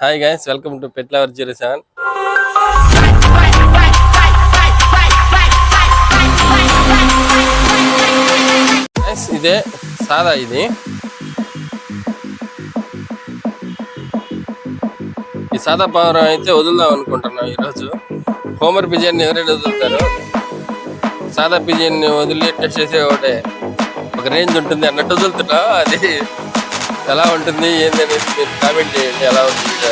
Hi guys welcome to pet lover zero seven ఇదే సాదా ఇది. ఈ సాదా పవరం అయితే వదులుదాం అనుకుంటున్నాం ఈరోజు. హోమర్ బిర్యానీ ఎవరైనా వదులుతారు సాదా బిర్యానీ వదిలి టెస్ట్ చేసే ఒకటే ఒక రేంజ్ ఉంటుంది అన్నట్టు వదులుతున్నా. అది ఎలా ఉంటుంది ఏంది మీరు కామెంట్ చేయండి ఎలా ఉంటుంది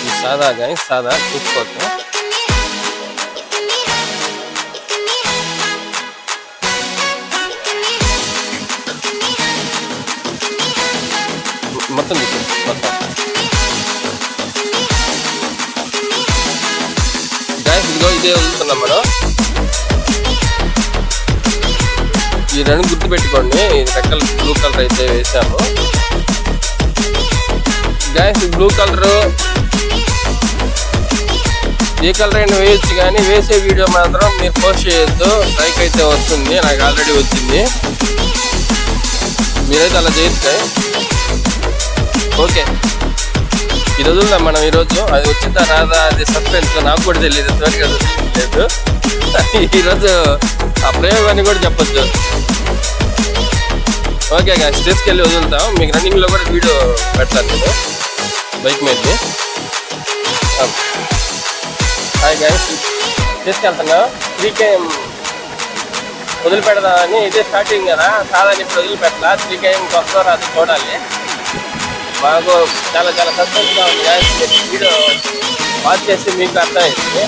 ఈ సాదా కానీ సాదా? చూసుకోవచ్చు? మొత్తం చూసు మొత్తం. గాయస్ ఇదిగో ఇదే వదులుతున్నాం మనం. ఈ రెండు గుర్తు పెట్టుకోండి ఇది రెక్కల బ్లూ కలర్ అయితే వేసాము. గ్యాస్ బ్లూ కలరు ఏ కలర్ అయినా వేయచ్చు కానీ వేసే వీడియో మాత్రం మీరు పోస్ట్ చేయొద్దు. లైక్ అయితే వస్తుంది. నాకు ఆల్రెడీ వచ్చింది. మీరైతే అలా చేయొచ్చు ఓకే ఈ రోజుల్లో మనం ఈరోజు. అది వచ్చిందా రాదా అది సస్పెన్స్ నాకు కూడా తెలియదు ఇంతవరకు లేదు ఈరోజు ఆ ప్రయోగాన్ని కూడా చెప్పొచ్చు ఓకే గాయస్ తీసుకెళ్ళి వదులుతాం. మీకు రన్నింగ్లో కూడా వీడియో పెడతాను నేను. బైక్ మీదకి. హాయ్ గాయస్ తీసుకెళ్తున్నా. త్రీ కేఎం వదిలిపెడదామని ఇదే స్టార్టింగ్ కదా. సాధారణ ఇప్పుడు వదిలిపెట్టాలా త్రీ కేఎంకి వస్తారో అది చూడాలి. మాకు చాలా చాలా సంతోషంగా ఉంది. గాయస్ వీడియో వాచ్ చేసి మీకు అర్థమైంది.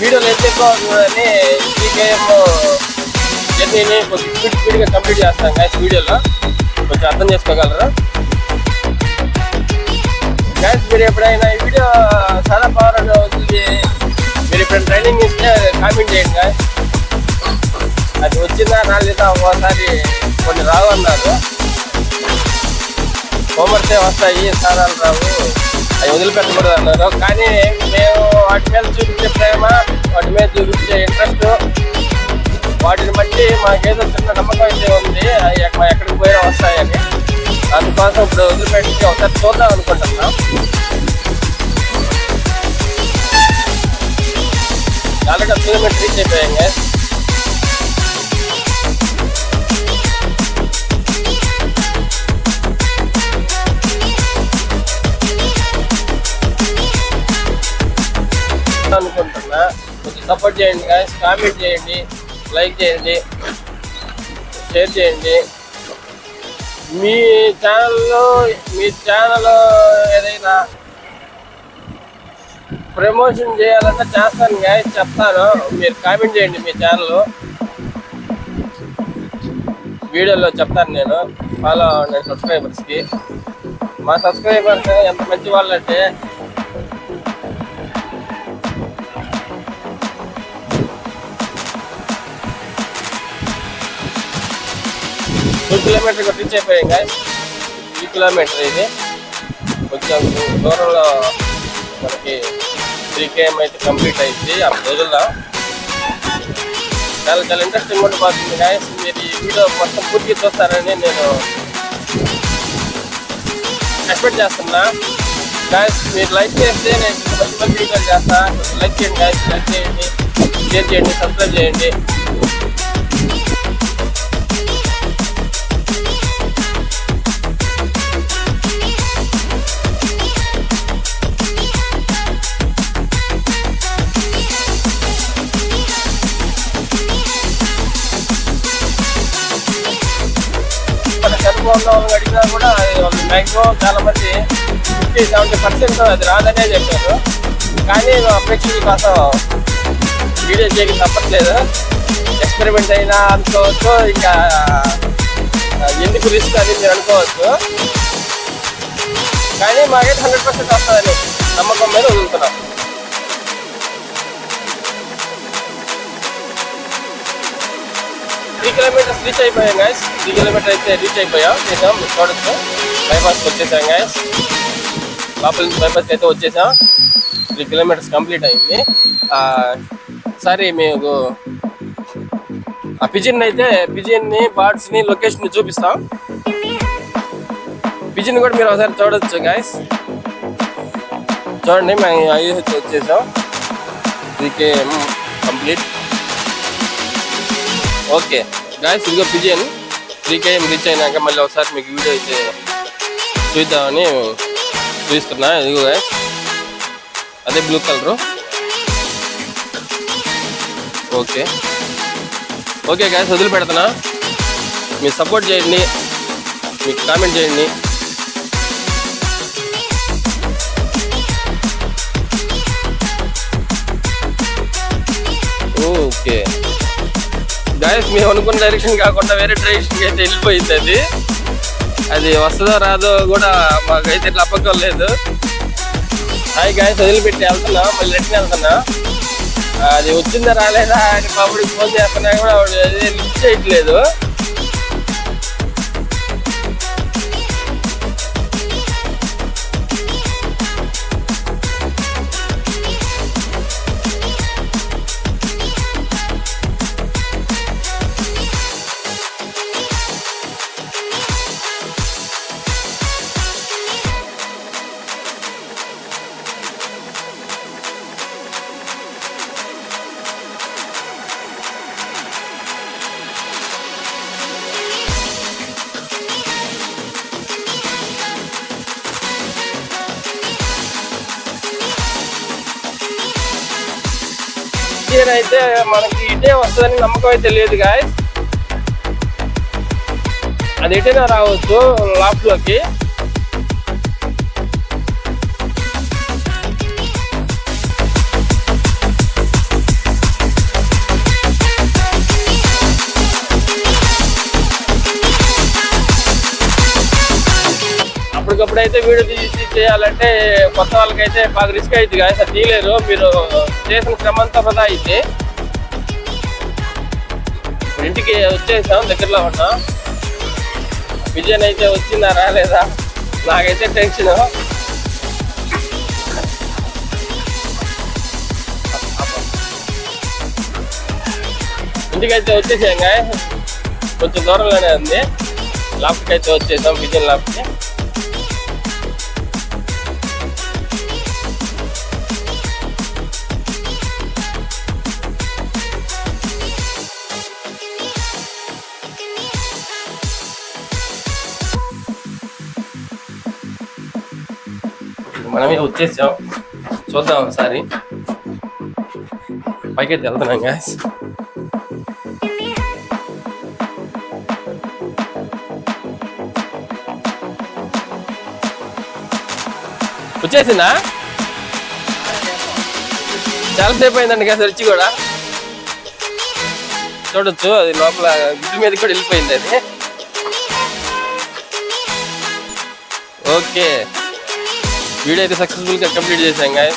వీడియోలు ఎంత ఎక్కువ అవుతుందని త్రీ జర్నీని కొంచెం స్పీడ్ స్పీడ్గా కంప్లీట్ చేస్తాం. గాయస్ వీడియోలో కొంచెం అర్థం చేసుకోగలరా? గాయస్ మీరు ఎప్పుడైనా ఈ వీడియో చాలా పవర్ అవుతుంది మీరు ఎప్పుడైనా ట్రైనింగ్ ఇస్తే కామెంట్ చేయండి గాయస్ అది వచ్చిందా రాలేదా ఒకసారి కొన్ని రావు అన్నారు హోంవర్క్సే వస్తాయి సారాలు రావు అవి వదిలిపెట్టకూడదు అన్నారు కానీ మేము వాటి మీద చూపించే ప్రేమ వాటి మీద చూపించే ఇంట్రెస్ట్ వాటిని బట్టి మాకేదో చిన్న నమ్మకం అయితే ఉంది అవి ఎక్కడికి పోయినా వస్తాయని. అందుకోసం ఇప్పుడు వదిలిపెట్టి ఒకసారి చూద్దాం అనుకుంటున్నాం. ఆల్రెడీ కిలోమీటర్ రీచ్ అయిపోయాం అనుకుంటున్నా. కొంచెం సపోర్ట్ చేయండి గాయస్ కామెంట్ చేయండి. లైక్ చేయండి. షేర్ చేయండి. మీ ఛానల్లో మీ ఛానల్ ఏదైనా ప్రమోషన్ చేయాలన్నా చేస్తాను గాయస్ చెప్తాను. మీరు కామెంట్ చేయండి మీ ఛానల్ వీడియోలో చెప్తాను నేను. ఫాలో అవ్వండి సబ్స్క్రైబర్స్కి మా సబ్స్క్రైబర్స్ ఎంత మంచి వాళ్ళంటే టూ కిలోమీటర్ రీచ్ అయిపోయాం గాయస్ ఈ కిలోమీటర్ ఇది. కొంచెం దూరంలో మనకి త్రీ కేఎం అయితే కంప్లీట్ అయింది. ఆ రోజుల్లో చాలా చాలా ఇంట్రెస్టింగ్ ఉండిపోతుంది గాయస్ మీరు ఈ వీడియో మొత్తం పూర్తిగా చూస్తారని నేను ఎక్స్పెక్ట్ చేస్తున్నా. గాయస్ మీరు లైక్ చేస్తే నేను మంచి మంచి వీడియోలు చేస్తాను లైక్ చేయండి గాయస్ లైక్ చేయండి షేర్ చేయండి సబ్స్క్రైబ్ చేయండి. ఉన్న వాళ్ళని అడిగినా కూడా వాళ్ళు మ్యాక్సిమం చాలా మంది ఫిఫ్టీ సెవెంటీ పర్సెంట్ అది రాదనే చెప్పారు. కానీ మా ప్రేక్షకుల కోసం వీడియో చేయడం తప్పట్లేదు. ఎక్స్పెరిమెంట్ అయినా అనుకోవచ్చు ఇంకా ఎందుకు రిస్క్ అని మీరు అనుకోవచ్చు. కానీ మాకైతే హండ్రెడ్ పర్సెంట్ వస్తుందని నమ్మకం మీద వదులుతున్నాం త్రీ కిలోమీటర్స్ రీచ్ అయిపోయాం గాయస్ త్రీ కిలోమీటర్ అయితే రీచ్ అయిపోయాం. చేసాం మీరు చూడొచ్చు బైపాస్కి వచ్చేసాం గాయస్ లోపల నుంచి బైపాస్కి అయితే వచ్చేసాం. త్రీ కిలోమీటర్స్ కంప్లీట్ అయింది. సరే మీకు ఆ పిజిన్ అయితే పిజిన్ని ని లొకేషన్ చూపిస్తాం. పిజిన్ కూడా మీరు ఒకసారి చూడొచ్చు గాయస్ చూడండి మేము ఐహెచ్ వచ్చేసాం. ఇది కంప్లీట్ ఓకే. గాయస్ ఇదిగో పిజిన్ త్రీ కేఎం రీచ్ అయినాక మళ్ళీ ఒకసారి మీకు వీడియో అయితే చూద్దామని చూస్తున్నా. ఇదిగో గాయస్ అదే blue colour okay. Okay guys వదిలిపెడుతున్నా మీరు సపోర్ట్ చేయండి. మీకు కామెంట్ చేయండి. ఓకే. గాయస్ మేము అనుకున్న డైరెక్షన్ కాకుండా వేరే డైరెక్షన్ అయితే వెళ్ళిపోయింది అది. అది వస్తుందో రాదో కూడా మాకైతే ఇట్లా అప్పకం లేదు. హాయ్ గాయస్ వదిలిపెట్టి వెళ్తున్నా మళ్ళీ రిటర్న్ వెళ్తున్నా. అది వచ్చిందా రాలేదా అని పాపడికి ఫోన్ చేస్తున్నా కూడా అది లిఫ్ట్ చేయట్లేదు. అయితే మనకి ఇటే వస్తుందని నమ్మకం అయితే లేదు గాయ అది ఎటైనా రావచ్చు లాఫ్ట్లోకి అప్పటికప్పుడైతే వీడియో తీసి చేయాలంటే కొత్త వాళ్ళకైతే బాగా రిస్క్ అవుతుంది కానీ సార్ తీయలేరు మీరు చేసిన క్రమంతా వృధా అయితే ఇంటికి వచ్చేసాం దగ్గరలో ఉన్నాం. విజయన్ అయితే వచ్చిందా రాలేదా? నాకైతే టెన్షన్ ఇంటికైతే వచ్చేసాం కొంచెం దూరంలోనే ఉంది. లాప్కి అయితే వచ్చేసాం విజయన్ లాప్కి మనమే వచ్చేసాం. చూద్దాం ఒకసారి. పైకి వెళ్తున్నాం గ్యాస్ వచ్చేసిందా? చాలాసేపు అయిందండి గ్యాస్ వచ్చి కూడా. చూడొచ్చు అది లోపల గుడ్డు మీద కూడా వెళ్ళిపోయింది అది. ఓకే. వీడియో అయితే సక్సెస్ఫుల్గా కంప్లీట్ చేశాం గాయ